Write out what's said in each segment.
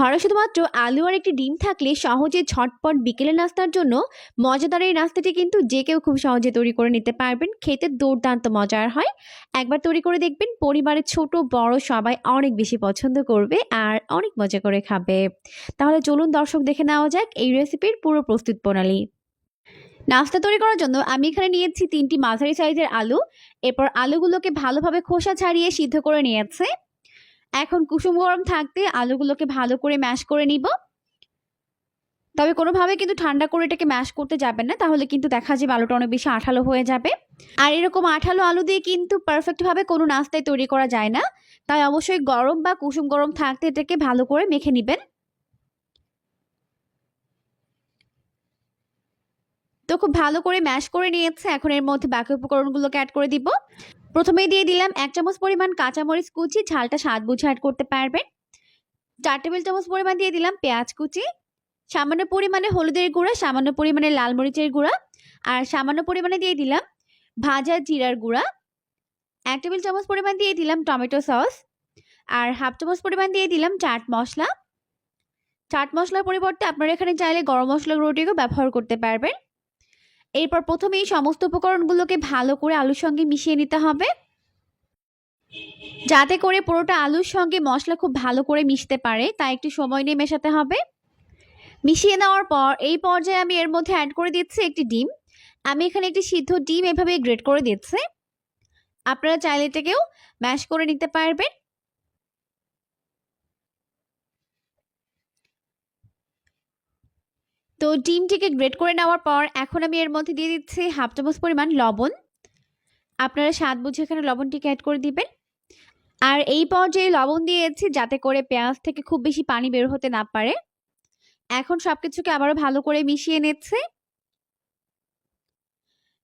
ঘরে শুধুমাত্র আলু আর একটি ডিম থাকলে সহজে ঝটপট বিকেলের নাস্তার জন্য মজাদার এই নাস্তাটি কিন্তু যে কেউ খুব সহজে তৈরি করে নিতে পারবেন। খেতে দুর্দান্ত মজার হয়। একবার তৈরি করে দেখবেন পরিবারের ছোট, বড় সবাই অনেক বেশি পছন্দ করবে আর অনেক মজা করে খাবে। তাহলে চলুন দর্শক দেখে নেওয়া যাক এই রেসিপির পুরো প্রস্তুত প্রণালী। নাস্তা তৈরি করার জন্য আমি এখানে নিয়েছি তিনটি মাঝারি সাইজের আলু। এরপর আলুগুলোকে ভালোভাবে খোসা ছাড়িয়ে সিদ্ধ করে নিয়েছে। এখন কুসুম গরম থাকতে আলুগুলোকে ভালো করে ম্যাশ করে নিব। তবে কোনোভাবে কিন্তু ঠান্ডা করে এটাকে ম্যাশ করতে যাবেন না, তাহলে কিন্তু দেখা যাবে আলুটা অনেক বেশি আঠালো হয়ে যাবে। আর এরকম আঠালো আলু দিয়ে কিন্তু পারফেক্টভাবে কোনো নাস্তায় তৈরি করা যায় না। তাই অবশ্যই গরম বা কুসুম গরম থাকতে এটাকে ভালো করে মেখে নেবেন। তো খুব ভালো করে ম্যাশ করে নিয়েছে, এখন এর মধ্যে বাকি উপকরণগুলোকে অ্যাড করে দিব। প্রথমেই দিয়ে দিলাম এক চামচ পরিমাণ কাঁচামরিচ কুচি, ঝালটা স্বাদ বুঝে অ্যাড করতে পারবেন। চার টেবিল চামচ পরিমাণ দিয়ে দিলাম পেঁয়াজ কুচি, সামান্য পরিমাণে হলুদের গুঁড়া, সামান্য পরিমাণে লাল মরিচের গুঁড়া, আর সামান্য পরিমাণে দিয়ে দিলাম ভাজা জিরার গুঁড়া। এক টেবিল চামচ পরিমাণ দিয়ে দিলাম টমেটো সস, আর হাফ চামচ পরিমাণ দিয়ে দিলাম চাট মশলা। চাট মশলার পরিবর্তে আপনারা এখানে চাইলে গরম মশলা গুঁড়োটিকেও ব্যবহার করতে পারবেন। এরপর প্রথমে এই সমস্ত উপকরণগুলোকে ভালো করে আলুর সঙ্গে মিশিয়ে নিতে হবে। যাতে করে পুরোটা আলুর সঙ্গে মশলা খুব ভালো করে মিশতে পারে, তাই একটু সময় নিয়ে মেশাতে হবে। মিশিয়ে নেওয়ার পর এই পর্যায়ে আমি এর মধ্যে অ্যাড করে দিচ্ছি একটি ডিম। আমি এখানে একটি সিদ্ধ ডিম এভাবে গ্রেট করে দিচ্ছি। আপনারা চাইলে এটাকেও ম্যাশ করে নিতে পারবেন। তো ডিমটিকে গ্রেট করে নেওয়ার পর এখন আমি এর মধ্যে দিয়ে দিচ্ছি হাফ চামচ পরিমাণ লবণ। আপনারা স্বাদ বুঝে এখানে লবণটিকে অ্যাড করে দিবেন। আর এই পর্যায়ে লবণ দিয়েছি যাতে করে পেঁয়াজ থেকে খুব বেশি পানি বের হতে না পারে। এখন সব কিছুকে আবারও ভালো করে মিশিয়ে নিচ্ছে।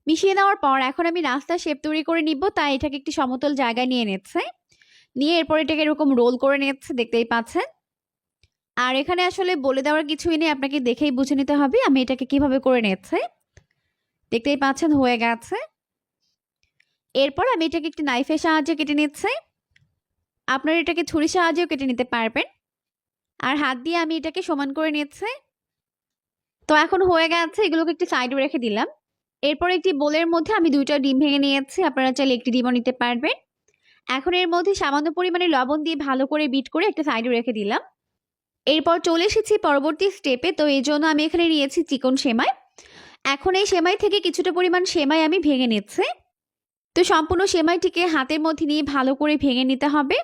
মিশিয়ে নেওয়ার পর এখন আমি নাস্তা শেপ তৈরি করে নিব, তাই এটাকে একটি সমতল জায়গায় নিয়ে নিচ্ছে। নিয়ে এরপর এটাকে এরকম রোল করে নিচ্ছে, দেখতেই পাচ্ছেন। আর এখানে আসলে বলে দেওয়ার কিছুই নেই, আপনাকে দেখেই বুঝে নিতে হবে আমি এটাকে কীভাবে করে নিচ্ছে। দেখতেই পাচ্ছেন হয়ে গেছে। এরপর আমি এটাকে একটি নাইফের সাহায্যে কেটে নিচ্ছি। আপনারা এটাকে ছুরির সাহায্যেও কেটে নিতে পারবেন। আর হাত দিয়ে আমি এটাকে সমান করে নিচ্ছে। তো এখন হয়ে গেছে, এগুলোকে একটি সাইডে রেখে দিলাম। এরপর একটি বোলের মধ্যে আমি দুইটা ডিম ভেঙে নিয়েছি, আপনারা চাইলে একটি ডিমও নিতে পারবেন। এখন এর মধ্যে সামান্য পরিমাণে লবণ দিয়ে ভালো করে বিট করে একটা সাইডে রেখে দিলাম। এরপর চলে এসেছি পরবর্তী স্টেপে তো এই জন্য আমি এখানে নিয়েছি চিকন সেমাই। এখন এই সেমাই থেকে কিছুটা পরিমাণ সেমাই আমি ভেঙে নিচ্ছি। তো সম্পূর্ণ সেমাইটিকে হাতের মধ্যে নিয়ে ভালো করে ভেঙে নিতে হবে।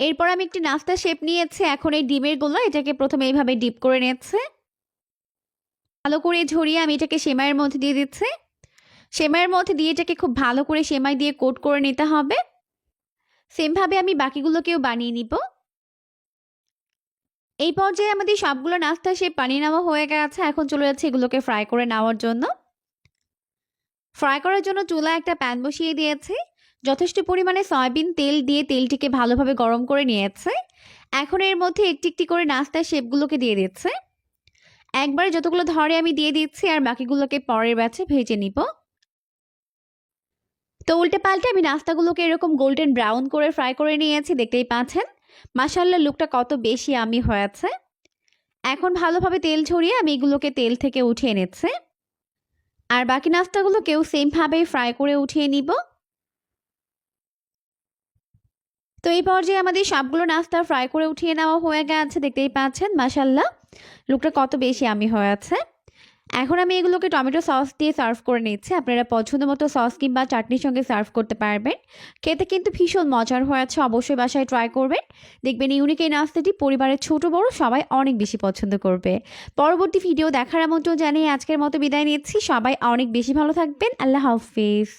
এরপর আমি একটি নাস্তা শেপ নিয়েছি। এখন এই ডিমের গোলা এটাকে প্রথমে এইভাবে ডিপ করে নিচ্ছে। ভালো করে ঝরিয়ে আমি এটাকে সেমাইয়ের মধ্যে দিয়ে দিচ্ছি। সেমাইয়ের মধ্যে দিয়ে এটাকে খুব ভালো করে সেমাই দিয়ে কোট করে নিতে হবে। সেমভাবে আমি বাকিগুলোকেও বানিয়ে নিব। এই পর্যায়ে আমাদের সবগুলো নাস্তা সে বানিয়ে নেওয়া হয়ে গেছে, এখন চলে যাচ্ছে এগুলোকে ফ্রাই করে নেওয়ার জন্য। ফ্রাই করার জন্য চুলা একটা প্যান বসিয়ে দিয়েছি, যথেষ্ট পরিমাণে সয়াবিন তেল দিয়ে তেলটিকে ভালোভাবে গরম করে নিয়েছে। এখন এর মধ্যে একটি একটি করে নাস্তার শেপগুলোকে দিয়ে দিচ্ছে। একবারে যতগুলো ধরে আমি দিয়ে দিচ্ছি, আর বাকিগুলোকে পরের ব্যাচে ভেজে নিব। তো উল্টে পাল্টে আমি নাস্তাগুলোকে এরকম গোল্ডেন ব্রাউন করে ফ্রাই করে নিয়েছি, দেখতেই পাচ্ছেন? মাসাল্লা লুকটা কত বেশি আমি হয়েছে। এখন ভালোভাবে তেল ছড়িয়ে আমি এগুলোকে তেল থেকে উঠিয়ে নিচ্ছে। আর বাকি নাস্তাগুলোকেও সেমভাবেই ফ্রাই করে উঠিয়ে নিব। তো এই পর্যায়ে আমাদের সবগুলো নাস্তা ফ্রাই করে উঠিয়ে নেওয়া হয়ে গেছে, দেখতেই পাচ্ছেন? মাসাল্লাহ লুকটা কত বেশি আমি হয়েছে। এখন আমি এগুলোকে টমেটো সস দিয়ে সার্ভ করে নিচ্ছি। আপনারা পছন্দ মতো সস কিংবা চাটনির সঙ্গে সার্ভ করতে পারবেন। খেতে কিন্তু ভীষণ মজার হয়েছে অবশ্যই বাসায় ট্রাই করবেন। দেখবেন ইউনিক এই নাস্তাটি পরিবারের ছোট বড় সবাই অনেক বেশি পছন্দ করবে। পরবর্তী ভিডিও দেখার আমন্ত্রণ জানিয়ে আজকের মতো বিদায় নিচ্ছি। সবাই অনেক বেশি ভালো থাকবেন। আল্লাহ হাফিজ।